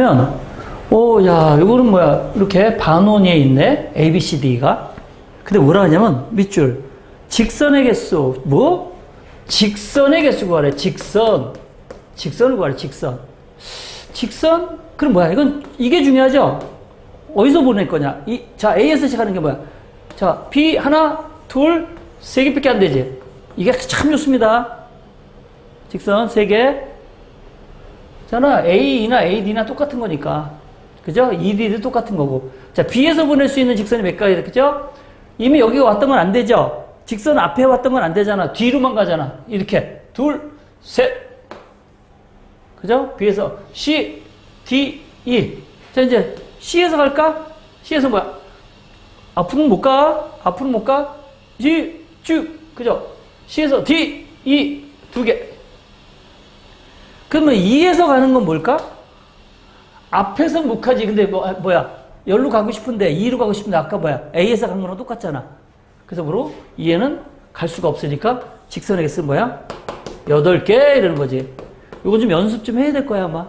그러면, 오, 야, 이거는 뭐야. 이렇게 반원에 있네. A, B, C, D가. 근데 뭐라 하냐면, 밑줄. 직선의 개수. 뭐? 직선의 개수 구하래. 직선. 직선을 구하래. 직선. 직선? 그럼 뭐야? 이건, 이게 중요하죠? 어디서 보낼 거냐? 이, 자, A에서 시작하는 게 뭐야? 자, B 하나, 둘, 세 개밖에 안 되지. 이게 참 좋습니다. 직선 세 개. 잖아. A나 AD나 똑같은 거니까. 그죠? ED도 똑같은 거고. 자, B에서 보낼 수 있는 직선이 몇 가지, 그죠? 이미 여기 왔던 건 안 되죠? 직선 앞에 왔던 건 안 되잖아. 뒤로만 가잖아. 이렇게. 둘, 셋. 그죠? B에서 C, D, E. 자, 이제 C에서 갈까? C에서 뭐야? 앞으로는 못 가? 앞으로는 못 가? 쭉. 그죠? C에서 D, E. 두 개. 그러면 2에서 가는 건 뭘까? 앞에서 못 가지. 근데 뭐, 아, 뭐야? 열로 가고 싶은데 2로 가고 싶은데 아까 뭐야? A에서 간 거랑 똑같잖아. 그래서 뭐로? 2에는 갈 수가 없으니까 직선의 개수는 뭐야? 8개 이러는 거지. 이건 좀 연습 좀 해야 될 거야 아마.